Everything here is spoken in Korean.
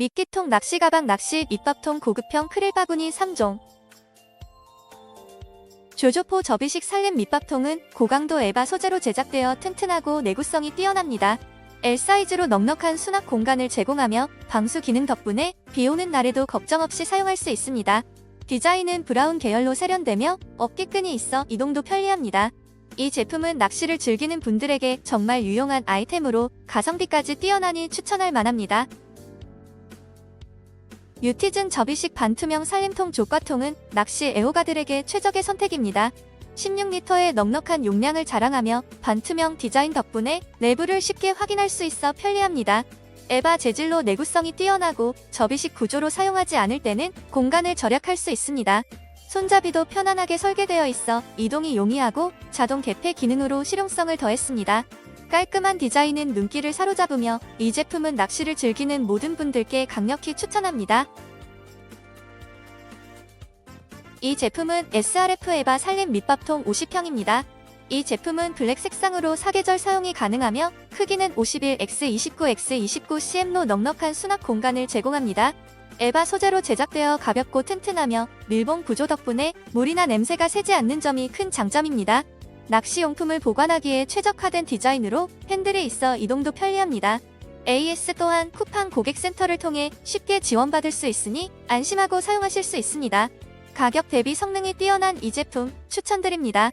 미끼통 낚시 가방 낚시 밑밥통 고급형 크릴 바구니 3종 조조포 접이식 살림 밑밥통은 고강도 에바 소재로 제작되어 튼튼하고 내구성이 뛰어납니다. L 사이즈로 넉넉한 수납 공간을 제공하며 방수 기능 덕분에 비 오는 날에도 걱정 없이 사용할 수 있습니다. 디자인은 브라운 계열로 세련되며 어깨끈이 있어 이동도 편리합니다. 이 제품은 낚시를 즐기는 분들에게 정말 유용한 아이템으로 가성비까지 뛰어나니 추천할 만합니다. 유티즌 접이식 반투명 살림통 조과통은 낚시 애호가들에게 최적의 선택입니다. 16리터의 넉넉한 용량을 자랑하며 반투명 디자인 덕분에 내부를 쉽게 확인할 수 있어 편리합니다. 에바 재질로 내구성이 뛰어나고 접이식 구조로 사용하지 않을 때는 공간을 절약할 수 있습니다. 손잡이도 편안하게 설계되어 있어 이동이 용이하고 자동 개폐 기능으로 실용성을 더했습니다. 깔끔한 디자인은 눈길을 사로잡으며 이 제품은 낚시를 즐기는 모든 분들께 강력히 추천합니다. 이 제품은 SRF 에바 살림 밑밥통 50평입니다. 이 제품은 블랙 색상으로 사계절 사용이 가능하며 크기는 51X29X29CM로 넉넉한 수납 공간을 제공합니다. 에바 소재로 제작되어 가볍고 튼튼하며 밀봉 구조 덕분에 물이나 냄새가 새지 않는 점이 큰 장점입니다. 낚시용품을 보관하기에 최적화된 디자인으로 핸들이 있어 이동도 편리합니다. AS 또한 쿠팡 고객센터를 통해 쉽게 지원받을 수 있으니 안심하고 사용하실 수 있습니다. 가격 대비 성능이 뛰어난 이 제품 추천드립니다.